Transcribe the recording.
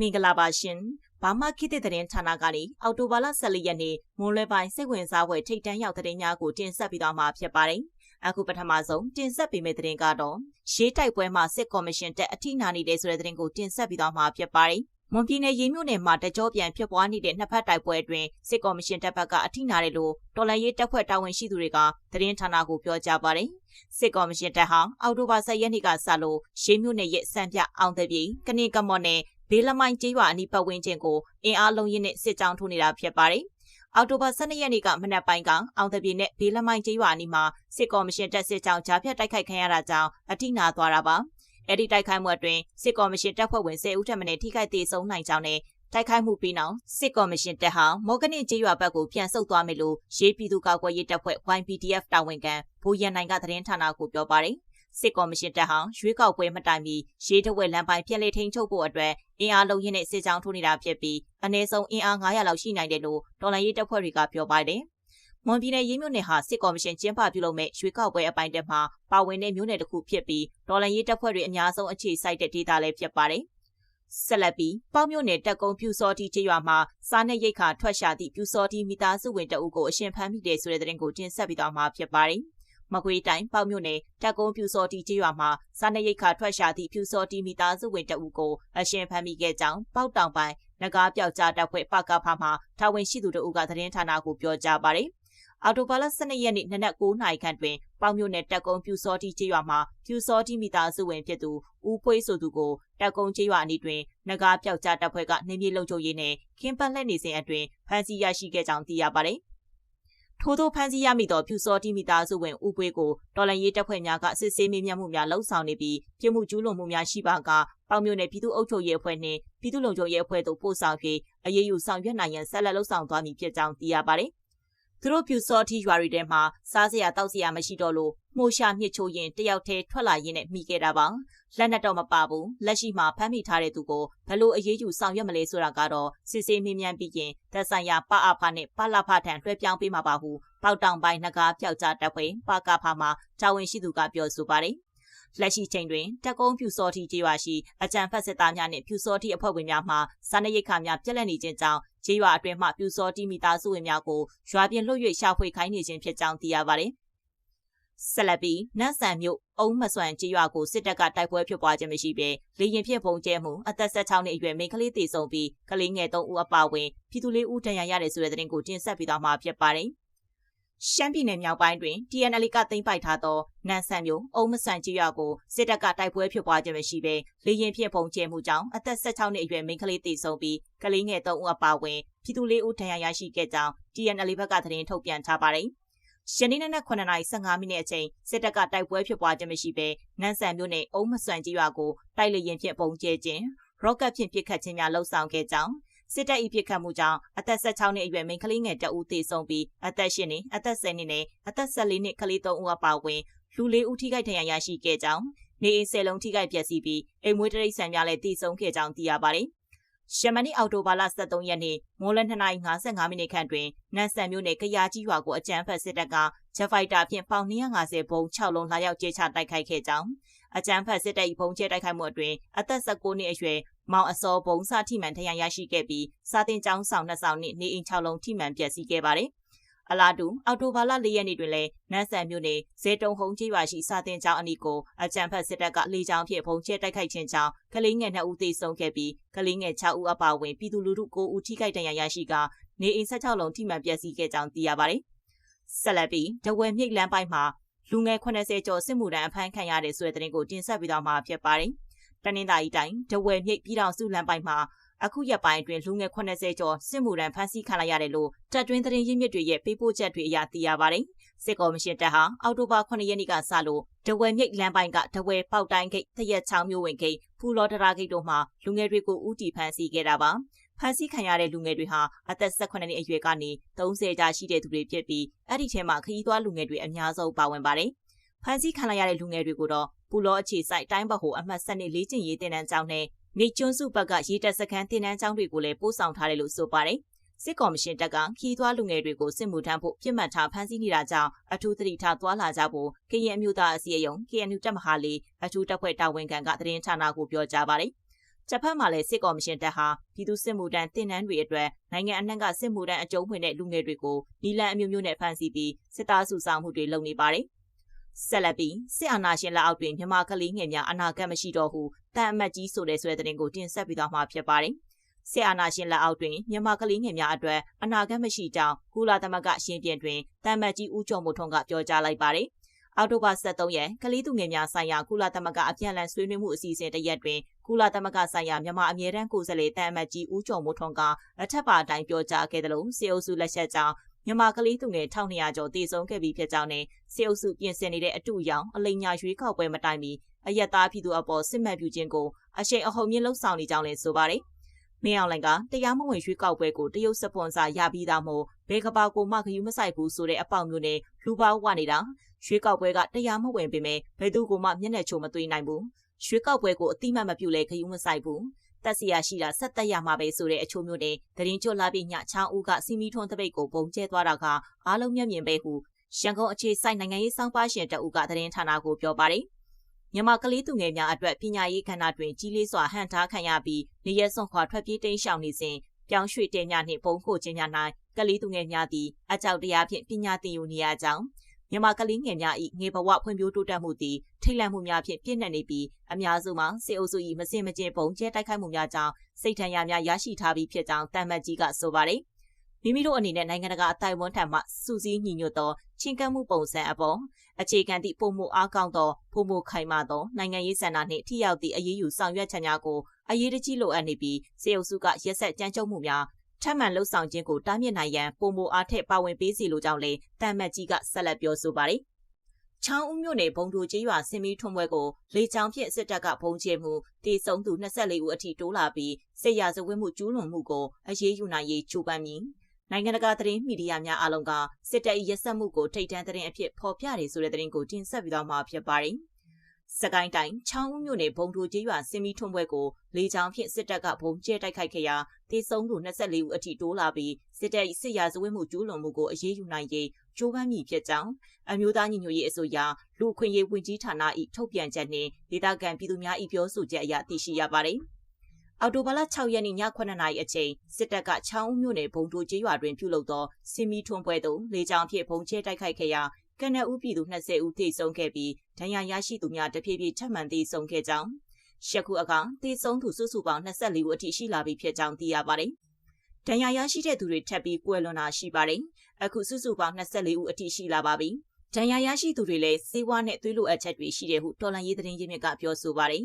မင်္ဂလာပါရှင်။ဘာမှခေတ်သစ်သတင်းဌာနကနေအော်တိုဘာလ14ရက်နေ့မိုးလွဲပိုင်းစိတ်ဝင်စားဖွယ်ထိတ်တန့်ရောက်သတင်းများကိုတင်ဆက်ပေးသွားမှာဖြစ်ပါတယ်။အခုပထမဆုံးတင်ဆက်ပေးမယ့်သတင်းကတော့ရေးတိုက်ပွဲမှာစစ်ကော်မရှင်တက်အထိနာနေတဲ့ဆိုတဲ့သတင်းကိုတင်ဆက်ပေးသွားမှာဖြစ်ပါတယ်။မွန်ပြည်နယ်ရေးမြို့နယ်မှာတကြောပြန်ဖြစ်ပွားနေတဲ့နှစ်ဖက်တိုက်ပွဲအတွင်းစစ်ကော်မရှင်တပ်ဘက်ကအထိနာတယ်လို့တော်လန်ရေးတပ်ဖွဲ့တာဝန်ရှိသူတွေကသတင်းဌာနကိုပြောကြားပါတယ်။စစ်ကော်မရှင်တပ်ဟာအော်တိုဘာ10ရက်နေ့ကစလို့ရေးမြို့နယ်ရဲ့စံပြအောင်တပြေကနေကမော့နဲ့ ဘေးလမိုင်းကျေးရွာအနီးပတ်ဝန်းကျင်ကိုအင်အားလုံးရင်းနဲ့စစ်ကြောင်းထိုးနေတာဖြစ်ပါတယ်။အောက်တိုဘာ12ရက်နေ့ကမနက်ပိုင်းကအောင်တပြေနဲ့ဘေးလမိုင်းကျေးရွာအနီးမှာစစ်ကော်မရှင်တပ်စစ်ကြောင်းကြားဖြတ်တိုက်ခိုက်ခံရတာကြောင့်အထိနာသွားတာပါ။အဲ့ဒီတိုက်ခိုက်မှုအတွင်းစစ်ကော်မရှင်တပ်ဖွဲ့ဝင်10ဦးထပ်မံထိခိုက်ဒေဆုံးနိုင်ကြောင်းနဲ့တိုက်ခိုက်မှုပြီးနောက်စစ်ကော်မရှင်တပ်ဟာမော်ဂနစ်ကျေးရွာဘက်ကိုပြန်ဆုတ်သွားမယ်လို့ရေးပြည်သူ့ကာကွယ်ရေးတပ်ဖွဲ့ YPDF တာဝန်ခံဘူရန်နိုင်ကသတင်းဌာနကိုပြောပါတယ် စစ်ကော်မရှင်တပ်ဟာရွေးကောက်ပွဲမတိုင်မီရေးတဝက်လမ်းပိုင်းပြည်လေထိန်ချုပ်ဖို့အတွက်အင်အားလုံးရင်းနဲ့စစ်ကြောင်းထိုးနေတာဖြစ်ပြီးအနည်းဆုံးအင်အား900လောက်ရှိနိုင်တယ်လို့တော်လှန်ရေးတပ်ဖွဲ့တွေကပြောပါတယ်။မွန်ပြည်နယ်ရေးမြို့နယ်ဟာစစ်ကော်မရှင်ကျင်းပပြုလုပ်မဲ့ရွေးကောက်ပွဲအပိုင်းတက်မှာပါဝင်တဲ့မြို့နယ်တစ်ခုဖြစ်ပြီးတော်လှန်ရေးတပ်ဖွဲ့တွေအများဆုံးအခြေစိုက်တဲ့ဒေသလည်းဖြစ်ပါတယ်။ဆက်လက်ပြီးပေါမြို့နယ်တက်ကုန်းပြူစောတီချေရွာမှာစားနပ်ရိတ်ခါထွက်ရှာသည့်ပြူစောတီမိသားစုဝင်တအုပ်ကိုအရှင်ဖမ်းမိတယ်ဆိုတဲ့သတင်းကိုတင်ဆက်ပြီးတော့မှာဖြစ်ပါတယ်။ မကွေးတိုင်းပေါမြို့နယ်တက်ကုန်းပြူစောတီကျေးရွာမှာစားနပ်ရိက္ခာထွက်ရှာသည့်ပြူစောတီမိသားစုဝင်တအုပ်ကိုအရှင်ဖမ်းမိခဲ့ကြောင်းပေါတောင်ပိုင်းနဂါးပြောက်ကြားတပ်ဖွဲ့ပကဖမှာတာဝန်ရှိသူတို့ကသတင်းဌာနကိုပြောကြားပါတယ်။အော်တိုဘာလ12ရက်နေ့နနက်9နာရီခန့်တွင်ပေါမြို့နယ်တက်ကုန်းပြူစောတီကျေးရွာမှာပြူစောတီမိသားစုဝင်ဖြစ်သူဦးပွေးဆိုသူကိုတက်ကုန်းကျေးရွာအနီးတွင်နဂါးပြောက်ကြားတပ်ဖွဲ့ကနေမြေလုံခြုံရေးနှင့်ခင်းပတ်လှည့်နေစဉ်အတွင်းဖမ်းဆီးရရှိခဲ့ကြောင်းသိရပါတယ်။ ထိုးထိုးဖမ်းဆီးရမိသောဖြူစောတိမိသားစုဝင်ဦးပွေးကိုတော်လန်ရေးတပ်ဖွဲ့များကစစ်ဆေးမေးမြန်းမှုများလှုံ့ဆော်နေပြီးပြမှုကျူးလွန်မှုများရှိပါကပေါမျိုးနယ်ပြည်သူ့အုပ်ချုပ်ရေးအဖွဲ့နှင့်ပြည်သူ့လုံခြုံရေးအဖွဲ့တို့ပို့ဆောင်ပြီးအရေးယူဆောင်ရွက်နိုင်ရန်ဆက်လက်လှုံ့ဆော်သွားမည်ဖြစ်ကြောင်းသိရပါတယ်။သူတို့ပြူစောတိရွာတွေထဲမှာစားစရာတောက်စရာမရှိတော့လို့ မှုရှာမြစ်ချိုးရင်တယောက်တည်းထွက်လာရင်းနဲ့မိခဲ့တာပါလက်နက်တော့မပါဘူးလက်ရှိမှာဖမ်းမိထားတဲ့သူကိုဘယ်လိုအရေးယူဆောင်ရွက်မလဲဆိုတာကတော့စစ်ဆေးမြင်မြန်ပြီးရင်သက်ဆိုင်ရာပအဖနဲ့ပလဖထံလွှဲပြောင်းပေးမှာပါဟုပေါတောင်ပိုင်းနဂါပျောက်ကြားတပ်ဖွဲ့ပကဖမှာတာဝန်ရှိသူကပြောဆိုပါတယ်လက်ရှိချိန်တွင်တက်ကုန်းပြူစောတိကျေးရွာရှိအကြံဖက်စစ်သားများနှင့်ပြူစောတိအဖွဲ့ဝင်များမှစားနပ်ရိက္ခာများပြက်လက်နေခြင်းကြောင့်ကျေးရွာအတွင်းမှပြူစောတိမိသားစုဝင်များကိုရွာပြင်လွတ်၍ရှာဖွေခိုင်းနေခြင်းဖြစ်ကြောင်းသိရပါတယ်။ ဆက်လက်ပြီးနတ်ဆန်မြို့အုံးမစွန်ကြေးရွာကိုစစ်တပ်ကတိုက်ပွဲဖြစ်ပွားခြင်းမရှိဘဲလေရင်ဖြင့်ပုံကျဲမှုအသက်16နှစ်အရွယ်မိန်းကလေးတည်ဆုံပြီးကလေးငယ်3ဦးအပါအဝင်ပြည်သူလေးဦးဒဏ်ရာရတယ်ဆိုတဲ့သတင်းကိုတင်ဆက်ပေးသွားမှာဖြစ်ပါတယ်။ရှမ်းပြည်နယ်မြောက်ပိုင်းတွင် TNL ကသိမ်းပိုက်ထားသောနန်ဆန်မြို့အုံးမဆန်ကြီးရွာကိုစစ်တပ်ကတိုက်ပွဲဖြစ်ပွားခြင်းမရှိဘဲလေရင်ဖြင့်ပုံကျဲမှုကြောင့်အသက်16နှစ်အရွယ်မိန်းကလေးတည်ဆုံပြီးကလေးငယ်3ဦးအပါအဝင်ပြည်သူလေးဦးဒဏ်ရာရရှိခဲ့ကြောင်း TNL ဘက်ကသတင်းထုတ်ပြန်ထားပါတယ်။ ယနေ့နက်9:15မိနစ်အချိန်စစ်တပ်ကတိုက်ပွဲဖြစ်ပွားခြင်းမရှိဘဲနန်းဆန်မြို့နယ်အုံးမဆွန်ကြီးရွာကိုတိုက်လေရင်ဖြင့်ပုံကျဲခြင်းရော့ကတ်ဖြင့်ပစ်ခတ်ခြင်းများလှုံ့ဆော်ခဲ့ကြောင်းစစ်တပ်၏ပစ်ခတ်မှုကြောင့်အသက်16နှစ်အရွယ်မိန်းကလေးငယ်တအူးသေဆုံးပြီးအသက်10နှစ်အသက်10နှစ်နဲ့အသက်14နှစ်ကလေး3ဦးအပါအဝင်လူလေးဦးထိခိုက်ဒဏ်ရာရရှိခဲ့ကြောင်းနေအိမ်ဆယ်လုံးထိခိုက်ပျက်စီးပြီးအိမ်မွေးတရိတ်ဆန်များလည်းတည်ဆုံးခဲ့ကြောင်းသိရပါတယ် ရှမနီအော်တိုဘာလ23ရက်နေ့မိုးလ2:55မိနစ်ခန့်တွင်နန်ဆန်မြို့နယ်ကရာကြီးရွာကိုအကြမ်းဖက်စစ်တပ်ကဂျက်ဖိုက်တာဖြင့်ပေါင်250ဘုံ6လုံးလာရောက်ကျေချတိုက်ခိုက်ခဲ့ကြောင်းအကြမ်းဖက်စစ်တပ်၏ဘုံကျဲတိုက်ခိုက်မှုအတွင်းအသက်19နှစ်အရွယ်မောင်အစောဘုံစထိမှန်ထရန်ရရှိခဲ့ပြီးစာတင်ကျောင်းဆောင်နှစ်ဆောင်နှင့်နေအိမ်6လုံးထိမှန်ပျက်စီးခဲ့ပါတယ်။ အလားတူအော်တိုဘာလ၄ရက်နေ့တွင်လည်းနန်းဆန်မြို့နယ်ဇေတုံဟုံကြီးရွာရှိစာတင်ကျောင်းအနီးကိုအကြံဖက်စစ်တပ်ကလေကြောင်းဖြင့်ဖုံးကျဲတိုက်ခိုက်ခြင်းကြောင့်ကလေးငယ်2ဦးသေဆုံးခဲ့ပြီးကလေးငယ်6ဦးအပါအဝင်ပြည်သူလူထု9ဦးထိခိုက်ဒဏ်ရာရရှိကာနေအိမ်16လုံးထိမှန်ပျက်စီးခဲ့ကြောင်းသိရပါတယ်။ဆက်လက်ပြီးဒဝဲမြိတ်လမ်းပိုင်းမှာလူငယ်80ကျော်စစ်မှုထမ်းအဖမ်းခံရတဲ့ဆိုတဲ့သတင်းကိုတင်ဆက်ပြီးတော့မှာဖြစ်ပါတယ်။တနင်္သာရီတိုင်းဒဝဲမြိတ်ပြည်တော်စုလမ်းပိုင်းမှာ အခုရက်ပိုင်းအတွင်းလူငယ်80ကျော်စစ်မှုထမ်းဖမ်းဆီးခံလိုက်ရတယ်လို့တပ်တွင်းသတင်းရင်းမြစ်တွေရဲ့ပေးပို့ချက်တွေအရသိရပါတယ်။စစ်ကော်မရှင်တပ်ဟာအောက်တိုဘာ9ရက်နေ့ကစလို့ဒဝဲမြိတ်လမ်းပိုင်းကဒဝဲပေါက်တိုင်းဂိတ်တရက်ချောင်းမျိုးဝင်ဂိတ်ဖူလော်တရာဂိတ်တို့မှာလူငယ်တွေကိုဥတီဖမ်းဆီးခဲ့တာပါ။ဖမ်းဆီးခံရတဲ့လူငယ်တွေဟာအသက်18နှစ်အရွယ်ကနေ30ကြာရှိတဲ့သူတွေဖြစ်ပြီးအဲ့ဒီထဲမှာခရီးသွားလူငယ်တွေအများဆုံးပါဝင်ပါတယ်။ ဖမ်းဆီးခံရတဲ့လူငယ်တွေကိုတော့ပူလောအခြေဆိုင်တိုင်းဘက်ဟိုအမှတ်7နှစ်လေးကျင်ရေးတင်တန်းကျောင်းနဲ့နေကျွန်းစုဘက်ကရေတပ်စခန်းတင်နန်းကျောင်းတွေကိုလည်းပို့ဆောင်ထားတယ်လို့ဆိုပါတယ်။စစ်ကော်မရှင်တပ်ကခီးသွွားလူငယ်တွေကိုစစ်မှုထမ်းဖို့ပြစ်မှတ်ထားဖမ်းဆီးနေတာကြောင့်အထူးသတိထားသွားလာကြဖို့ကရင်အမျိုးသားအစည်းအရုံး KNU တပ်မဟာလေးအထူးတပ်ဖွဲ့တာဝန်ခံကသတင်းဌာနကိုပြောကြားပါတယ်။ချက်ဖက်မှာလည်းစစ်ကော်မရှင်တပ်ဟာပြည်သူစစ်မှုထမ်းတင်နန်းတွေအတွက်နိုင်ငံအနှံ့ကစစ်မှုထမ်းအကြုံးဝင်တဲ့လူငယ်တွေကိုနီလန်အမျိုးမျိုးနဲ့ဖမ်းဆီးပြီးစစ်သားစုဆောင်မှုတွေလုပ်နေပါတယ်။ ဆက်လက်ပြီးစစ်အာဏာရှင်လက်အောက်တွင်မြန်မာကလေးငယ်များအနာဂတ်မရှိတော့ဟုတန်အမတ်ကြီးဆိုတဲ့ဆွဲတဲ့တင်ကိုတင်ဆက်ပြီးတော့မှာဖြစ်ပါတယ်။စစ်အာဏာရှင်လက်အောက်တွင်မြန်မာကလေးငယ်များအတွက်အနာဂတ်မရှိကြောင်းကုလသမဂ္ဂရှင်းပြတွင်တန်မတ်ကြီးဦးကျော်မိုးထွန်းကပြောကြားလိုက်ပါတယ်။အောက်တိုဘာ23ရက်ကလေးသူငယ်များဆိုင်ရာကုလသမဂ္ဂအပြန်အလှန်ဆွေးနွေးမှုအစီအစဉ်တရက်တွင်ကုလသမဂ္ဂဆိုင်ရာမြန်မာအမြဲတမ်းကိုယ်စားလှယ်တန်အမတ်ကြီးဦးကျော်မိုးထွန်းကအထက်ပါအတိုင်းပြောကြားခဲ့တယ်လို့စေအုပ်စုလက်ချက်ကြောင့် မြန်မာကလေးသူငယ်1200ကျော်တည်ဆုံးခဲ့ပြီးဖြစ်ကြောင်းနဲ့စေအုပ်စုပြင်ဆင်နေတဲ့အတူရောင်အလိမ်ညာရွေးကောက်ပွဲမတိုင်မီအယက်သားပြည်သူအပေါ်စစ်မှတ်ပြုခြင်းကိုအရှိန်အဟုန်မြင့်လှုပ်ဆောင်နေကြောင်းလည်းဆိုပါတယ်။မင်းအောင်လိုင်ကတရားမဝင်ရွေးကောက်ပွဲကိုတရုတ်စပွန်ဆာရပြီးသားမို့ဘယ်ကဘာကိုမှဂယူးမဆိုင်ဘူးဆိုတဲ့အပေါက်မျိုးနဲ့လူပေါင်းဝနေတာရွေးကောက်ပွဲကတရားမဝင်ပေမဲ့ဘယ်သူကမှမျက်နှာချိုမသွေးနိုင်ဘူးရွှေကောက်ပွဲကိုအတိမတ်မပြုလဲခယူးမဆိုင်ဘူး တက်စီရရှိတာဆက်တက်ရမှာပဲဆိုတဲ့အချိုးမျိုးနဲ့တရင်ကျွတ်လာပြီးညချောင်းဦးကစီမီထွန်းတပိတ်ကိုပုံကျဲသွားတာကအားလုံးမျက်မြင်ပဲဟုရန်ကုန်အခြေစိုက်နိုင်ငံရေးစောင့်ပါရှင်တအုပ်ကသတင်းဌာနကိုပြောပါတယ်မြန်မာကလေးသူငယ်များအတွက်ပညာရေးခန္ဓာတွင်ကြီးလေးစွာဟန်ထားခံရပြီးနေရစွန့်ခွာထွက်ပြေးတိမ်းရှောင်နေစဉ်ပြောင်းရွှေ့တင်များနှင့်ပုံခိုခြင်းများ၌ကလေးသူငယ်များသည်အကြောက်တရားဖြင့်ပညာသင်ယူနေရကြောင်း မြန်မာကလေးငယ်များ၏ငေဘဝဖွံ့ဖြိုးတိုးတက်မှုသည်ထိတ်လန့်မှုများဖြင့်ပြည့်နှက်နေပြီးအများစုမှာစေအုပ်စု၏မစင်မကျင်ပုံကျဲတိုက်ခိုက်မှုများကြောင့်စိတ်ထံရများရရှိထားပြီးဖြစ်ကြောင်းတမ်မတ်ကြီးကဆိုပါတယ်။မိမိတို့အနေနဲ့နိုင်ငံတကာအတိုင်းဝန်ထံမှစူးစီးညီညွတ်သောချင်းကပ်မှုပုံစံအပေါ်အခြေခံသည့်ပုံမှုအားကောင်းသောပုံမှုခိုင်မာသောနိုင်ငံရေးစံနာနှင့်ထိရောက်သည့်အရေးယူဆောင်ရွက်ချက်များကိုအရေးတကြီးလိုအပ်နေပြီးစေအုပ်စုကရက်ဆက်ကြမ်းကြုတ်မှုများ ထပ်မံလှုပ်ဆောင်ခြင်းကိုတားမြစ်နိုင်ရန်ပုံမအားထက်ပါဝင်ပေးစီလိုကြောင်းလည်းတမ်မတ်ကြီးကဆက်လက်ပြောဆိုပါတယ်။ချောင်းဦးမြို့နယ်ဘုံတို့ကျေးရွာစင်မီထွန်းပွဲကိုလေချောင်းဖြင့်စစ်တပ်ကဘုံကျဲမှုတည်ဆုံသူ24ဦးအထိတိုးလာပြီးစစ်ရာဇဝတ်မှုကျူးလွန်မှုကိုအရေးယူနိုင်ရေးကြိုးပမ်းမည်။နိုင်ငံတကာသတင်းမီဒီယာများအလုံးကစစ်တပ်၏ရက်စက်မှုကိုထိတ်တန့်သတင်းအဖြစ်ဖော်ပြတယ်ဆိုတဲ့သတင်းကိုတင်ဆက်ပြီးတော့မှာဖြစ်ပါတယ်။ စကိုင်းတိုင်းချောင်းဦးမြို့နယ်ဘုံထိုကျေးရွာစင်မီထွန်းပွဲကိုလေကြောင်းဖြင့်စစ်တပ်ကဘုံကျဲတိုက်ခိုက်ခဲ့ရာတေဆုံးသူ24ဦးအထိတိုးလာပြီးစစ်တပ်စစ်ရာဇဝတ်မှုကျူးလွန်မှုကိုအရေးယူနိုင်ရေးကြိုးပမ်းမည်ဖြစ်ကြောင်းအမျိုးသားညီညွတ်ရေးအစိုးရလူခွင့်ရေးဝန်ကြီးဌာန၏ထုတ်ပြန်ချက်နှင့်ဒေသခံပြည်သူများ၏ပြောဆိုချက်အရသိရှိရပါတယ်။အော်တိုဘာလ6ရက်နေ့ည9:00နာရီအချိန်စစ်တပ်ကချောင်းဦးမြို့နယ်ဘုံတိုကျေးရွာတွင်ပြုလုပ်သောစင်မီထွန်းပွဲသို့လေကြောင်းဖြင့်ဘုံကျဲတိုက်ခိုက်ခဲ့ရာကနအူးပြည်သူ20ဦးထိဆုံးခဲ့ပြီး ဒဏ်ရာရရှိသူများတဖြည်းဖြည်းထပ်မံသေဆုံးခဲ့ကြောင်းရှခုအခါသေဆုံးသူစုစုပေါင်း24ဦးအထိရှိလာပြီဖြစ်ကြောင်းသိရပါတယ်။ဒဏ်ရာရရှိတဲ့သူတွေထပ်ပြီးကွယ်လွန်တာရှိပါတယ်။အခုစုစုပေါင်း24ဦးအထိရှိလာပါပြီ။ဒဏ်ရာရရှိသူတွေလည်းစေဝါနဲ့သွေးလိုအပ်ချက်တွေရှိတယ်ဟုတော်လန်ရေးသတင်းရင်းမြစ်ကပြောဆိုပါတယ်